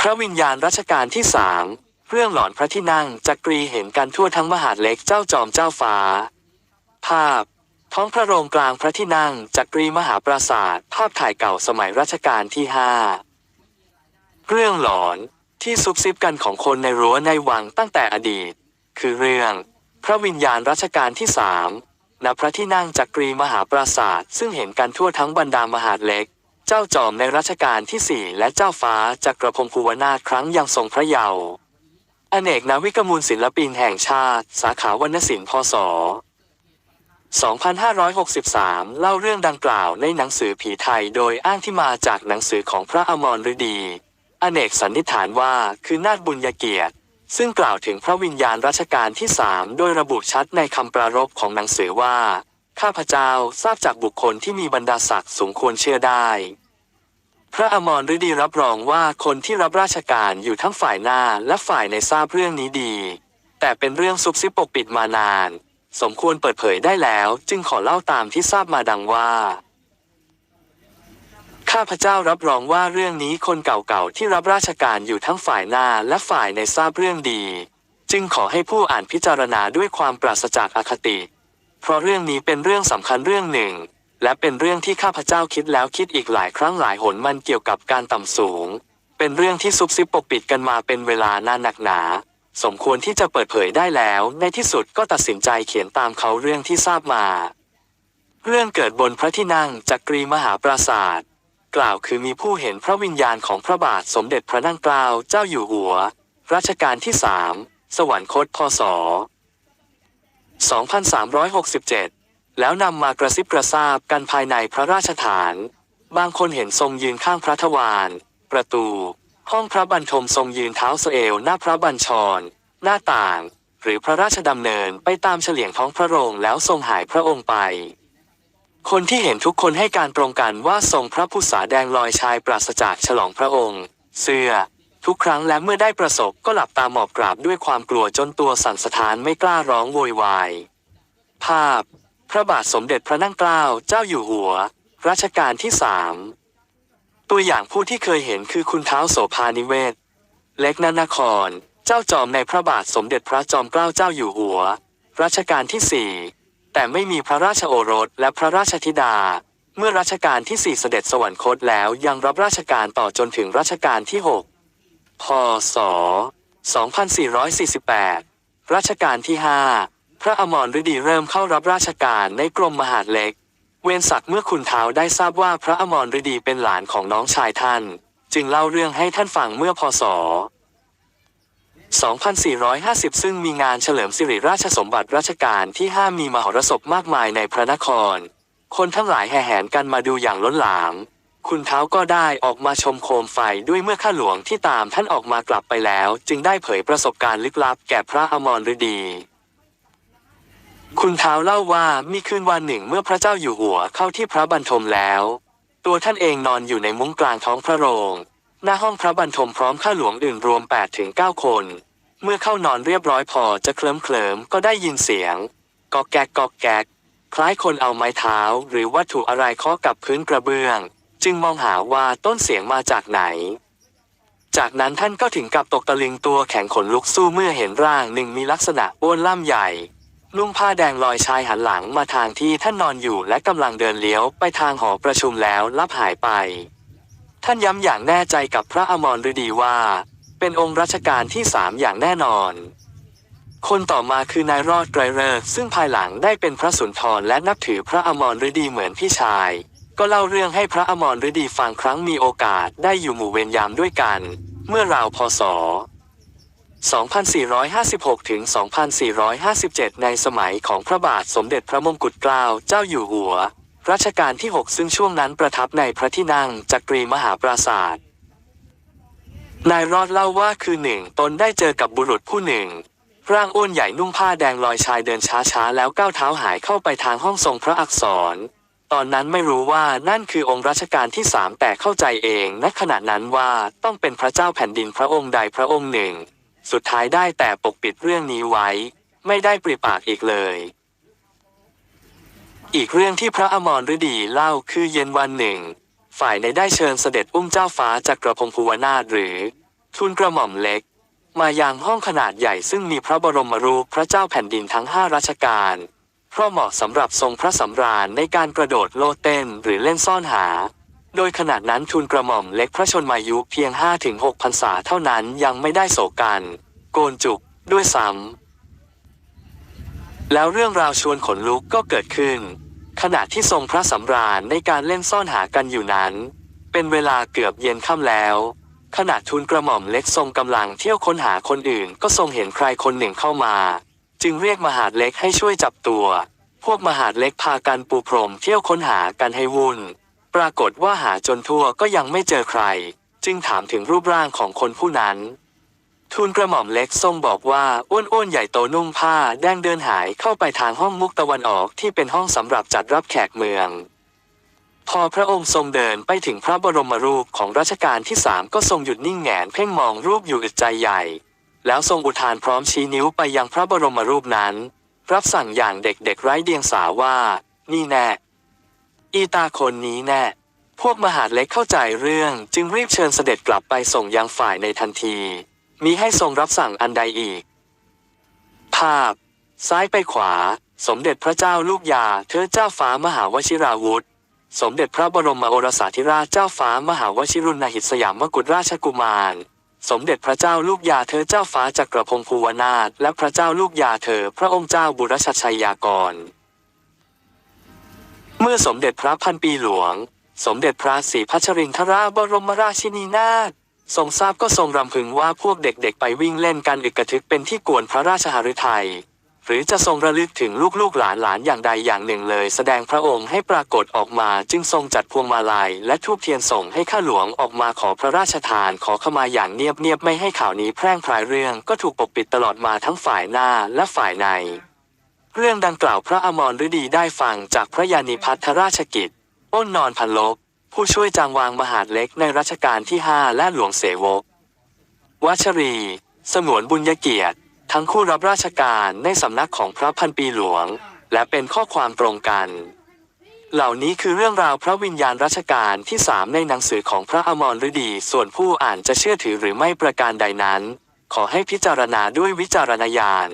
พระวิญญาณรัชกาลที่สามเรื่องหลอนพระที่นั่งจักรีเห็นกันทั่วทั้งมหาดเล็กเจ้าจอมเจ้าฟ้า ภาพ ท้องพระโรงกลางพระที่นั่งจักรีมหาปราสาทภาพถ่ายเก่าสมัยรัชกาลที่ห้าเรื่องหลอนที่ซุบซิบกันของคนในรั้วในวังตั้งแต่อดีต คือเรื่อง พระวิญญาณรัชกาลที่สามณพระที่นั่งจักรีมหาปราสาทซึ่งเห็นกันทั่วทั้งบรรดามหาดเล็ก เจ้าจอมในรัชกาลที่สี่และเจ้าฟ้าจักรพงศ์ภูวนาถครั้งยังทรงพระเยาว์อเนกนาวิกมูลศิลปินแห่งชาติ สาขาวรรณศิลป์พศ 2563 เล่าเรื่องดังกล่าวในหนังสือผีไทยโดยอ้างที่มาจากหนังสือของพระอมรฤดี อเนกสันนิษฐานว่าคือนาถบุญญเกียรติ ซึ่งกล่าวถึงพระวิญญาณรัชกาลที่สามโดยระบุชัดในคำปรารภของหนังสือว่า ข้าพเจ้าทราบจากบุคคลที่มีบรรดาศักดิ์สมควรเชื่อได้ พระอมรฤดีรับรองว่าคนที่รับราชการอยู่ทั้งฝ่ายหน้าและฝ่ายในทราบเรื่องนี้ดี แต่เป็นเรื่องซุบซิบปกปิดมานาน สมควรเปิดเผยได้แล้ว จึงขอเล่าตามที่ทราบมาดังว่าข้าพเจ้ารับรองว่าเรื่องนี้คนเก่าๆที่รับราชการอยู่ทั้งฝ่ายหน้าและฝ่ายในทราบเรื่องดี จึงขอให้ผู้อ่านพิจารณาด้วยความปราศจากอคติ เพราะเรื่องนี้เป็นเรื่องสำคัญเรื่องหนึ่ง และเป็นเรื่องที่ข้าพเจ้าคิดแล้วคิดอีกหลายครั้งหลายหนมันเกี่ยวกับการต่ำสูง เป็นเรื่องที่ซุบซิบปกปิดกันมาเป็นเวลานานหนักหนา สมควรที่จะเปิดเผยได้แล้ว ในที่สุดก็ตัดสินใจเขียนตามเขาเรื่องที่ทราบมา เรื่องเกิดบนพระที่นั่งจักรีมหาปราศาสาทกล่าวคือมีผู้เห็นพระวิญญาณของพระบาทสมเด็จพระนั่งเกล้าเจ้าอยู่หัว รัชกาลที่สามสวรรคตพศ 2367 แล้วนำมากระซิบกระซาบกันภายในพระราชฐาน บางคนเห็นทรงยืนข้างพระทวารประตู ห้องพระบรรทมทรงยืนเท้าสเอวหน้าพระบัญชร หน้าต่าง หรือพระราชดำเนินไปตามเฉลียงท้องพระโรงแล้วทรงหายพระองค์ไป คนที่เห็นทุกคนให้การตรงกันว่าทรงพระผู้สาแดงลอยชายปราศจากฉลองพระองค์ เสื้อ ทุกครั้งและเมื่อได้ประสบก็หลับตาหมอบกราบด้วยความกลัวจนตัวสั่นสะท้านไม่กล้าร้องโวยวาย ภาพ ระบาทสมเด็จพระนั่งเกล้าเจ้าอยู่หัว รัชกาลที่สามตัวอย่างผู้ที่เคยเห็นคือคุณเท้าโสภานิเวศ เล็กนานคร เจ้าจอมในพระบาทสมเด็จพระจอมเกล้าเจ้าอยู่หัว รัชกาลที่สี่แต่ไม่มีพระราชโอรสและพระราชธิดา เมื่อรัชกาลที่สี่เสด็จสวรรคตแล้วยังรับราชการต่อจนถึงรัชกาลที่หกพศ 2448 รัชกาลที่ห้า ระอมรฤดีเริ่มเข้ารับราชการในกรมมหาดเล็ก เวนศักดิ์เมื่อคุณเท้าได้ทราบว่าพระอมรฤดีเป็นหลานของน้องชายท่าน จึงเล่าเรื่องให้ท่านฟังเมื่อพศ 2450 ซึ่งมีงานเฉลิมสิริราชสมบัติรัชกาลที่ห้ามีมหรสพมากมายในพระนคร คนทั้งหลายแห่แหนกันมาดูอย่างล้นหลาม คุณเท้าก็ได้ออกมาชมโคมไฟด้วยเมื่อข้าหลวงที่ตามท่านออกมากลับไปแล้ว จึงได้เผยประสบการณ์ลึกลับแก่พระอมรฤดี คุณเท้าเล่าว่ามีคืนวันหนึ่งเมื่อพระเจ้าอยู่หัวเข้าที่พระบรรทมแล้ว ตัวท่านเองนอนอยู่ในมุ้งกลางท้องพระโรง หน้าห้องพระบรรทมพร้อมข้าหลวงอื่นรวม8ถึง9คน เมื่อเข้านอนเรียบร้อยพอจะเคลิ้มเคลิมก็ได้ยินเสียงกอกแกกกอกแกก คล้ายคนเอาไม้เท้า หรือวัตถุอะไรเคาะกับพื้นกระเบื้อง จึงมองหาว่าต้นเสียงมาจากไหน จากนั้นท่านก็ถึงกับตกตะลึงตัวแข็งขนลุกสู้เมื่อเห็นร่างหนึ่งมีลักษณะอ้วนล่ำใหญ่ นุ่งผ้าแดงลอยชายหันหลังมาทางที่ท่านนอนอยู่และกำลังเดินเลี้ยวไปทางหอประชุมแล้วลับหายไป ท่านย้ำอย่างแน่ใจกับพระอมรฤดีว่า เป็นองค์รัชกาลที่สามอย่างแน่นอน คนต่อมาคือนายรอดไกรเลิกษ์ซึ่งภายหลังได้เป็นพระสุนทรและนับถือพระอมรฤดีเหมือนพี่ชาย ก็เล่าเรื่องให้พระอมรฤดีฟังครั้งมีโอกาสได้อยู่หมู่เวรยามด้วยกัน เมื่อราวพศ 2456 ถึง 2457 ในสมัยของพระบาทสมเด็จพระมงกุฎเกล้าเจ้าอยู่หัว รัชกาลที่ 6 ซึ่งช่วงนั้นประทับในพระที่นั่งจักรีมหาปราศาสตร์นายรอดเล่าว่าคือหนึ่งตนได้เจอกับบุรุษผู้หนึ่ง ร่างอ้วนใหญ่นุ่งผ้าแดงลอยชายเดินช้าๆ แล้วก้าวเท้าหายเข้าไปทางห้องทรงพระอักษร ตอนนั้นไม่รู้ว่านั่นคือองค์รัชกาลที่สามแต่เข้าใจเองณขณะนั้นว่าต้องเป็นพระเจ้าแผ่นดินพระองค์ใดพระองค์หนึ่ง สุดท้ายได้แต่ปกปิดเรื่องนี้ไว้ ไม่ได้ปริปากอีกเลย อีกเรื่องที่พระอมรฤดีเล่าคือเย็นวันหนึ่ง ฝ่ายในได้เชิญเสด็จอุ้มเจ้าฟ้าจากกระพงภูวนาถหรือทูลกระหม่อมเล็ก มายังห้องขนาดใหญ่ซึ่งมีพระบรมรูปพระเจ้าแผ่นดินทั้งห้ารัชกาลเพราะเหมาะสำหรับทรงพระสำราญในการกระโดดโลดเต้นหรือเล่นซ่อนหา โดยขณะนั้นทูลกระหม่อมเล็กพระชนมายุเพียง 5-6พรรษาเท่านั้นยังไม่ได้โศกันโกนจุกด้วยซ้ำแล้วเรื่องราวชวนขนลุกก็เกิดขึ้น ขณะที่ทรงพระสำราญในการเล่นซ่อนหากันอยู่นั้น เป็นเวลาเกือบเย็นค่ำแล้ว ขณะทูลกระหม่อมเล็กทรงกำลังเที่ยวค้นหาคนอื่น ก็ทรงเห็นใครคนหนึ่งเข้ามา จึงเรียกมหาดเล็กให้ช่วยจับตัว พวกมหาดเล็กพากันปูพรมเที่ยวค้นหากันให้วุ่น ปรากฏว่าหาจนทั่วก็ยังไม่เจอใคร จึงถามถึงรูปร่างของคนผู้นั้น ทูลกระหม่อมเล็กทรงบอกว่าอ้วนๆใหญ่โตนุ่งผ้าแดงเดินหายเข้าไปทางห้องมุกตะวันออกที่เป็นห้องสำหรับจัดรับแขกเมือง พอพระองค์ทรงเดินไปถึงพระบรมรูปของรัชกาลที่สามก็ทรงหยุดนิ่งแงนเพ่งมองรูปอยู่อึดใจใหญ่ แล้วทรงอุทานพร้อมชี้นิ้วไปยังพระบรมรูปนั้น รับสั่งอย่างเด็กๆไร้เดียงสาว่า นี่แน่ อีตาคนนี้แน่ พวกมหาดเล็กเข้าใจเรื่องจึงรีบเชิญเสด็จกลับไปส่งยังฝ่ายในทันที มีให้ทรงรับสั่งอันใดอีก ภาพ ซ้ายไปขวา สมเด็จพระเจ้าลูกยาเธอเจ้าฟ้ามหาวชิราวุธ สมเด็จพระบรมโอรสาธิราชเจ้าฟ้ามหาวชิรุณหิตสยามกุฎราชกุมารสมเด็จพระเจ้าลูกยาเธอเจ้าฟ้าจักรพงศ์ภูวนาถและพระเจ้าลูกยาเธอพระองค์เจ้าบุรชชัยยากร อสมเด็จพระพันปีหลวง สมเด็จพระศรีพัชรินทราบรมราชินีนาถทรงทราบก็ทรงรำพึงว่าพวกเด็กๆ ไปวิ่งเล่นกันอึกกระทึกเป็นที่กวนพระราชหฤทัยหรือจะทรงระลึกถึงลูกๆหลานๆอย่างใดอย่างหนึ่งเลย แสดงพระองค์ให้ปรากฏออกมาจึงทรงจัดพวงมาลัยและทูบเทียนส่งให้ข้าหลวงออกมาขอพระราชทานขอขมาอย่างเนียบๆไม่ให้ข่าวนี้แพร่งพรายเรื่องก็ถูกปกปิดตลอดมาทั้งฝ่ายหน้าและฝ่ายใน เรื่องดังกล่าวพระอมรฤดีได้ฟังจากพระยานิพัทรราชกิจ อ้นนอนพันลบผู้ช่วยจางวางมหาดเล็กในรัชกาลที่ห้าและหลวงเสวกวัชรี สงวนบุญยเกียรติ ทั้งคู่รับราชการในสำนักของพระพันปีหลวง และเป็นข้อความตรงกัน เหล่านี้คือเรื่องราวพระวิญญาณรัชกาลที่สามในหนังสือของพระอมรฤดี ส่วนผู้อ่านจะเชื่อถือหรือไม่ประการใดนั้น ขอให้พิจารณาด้วยวิจารณญาณ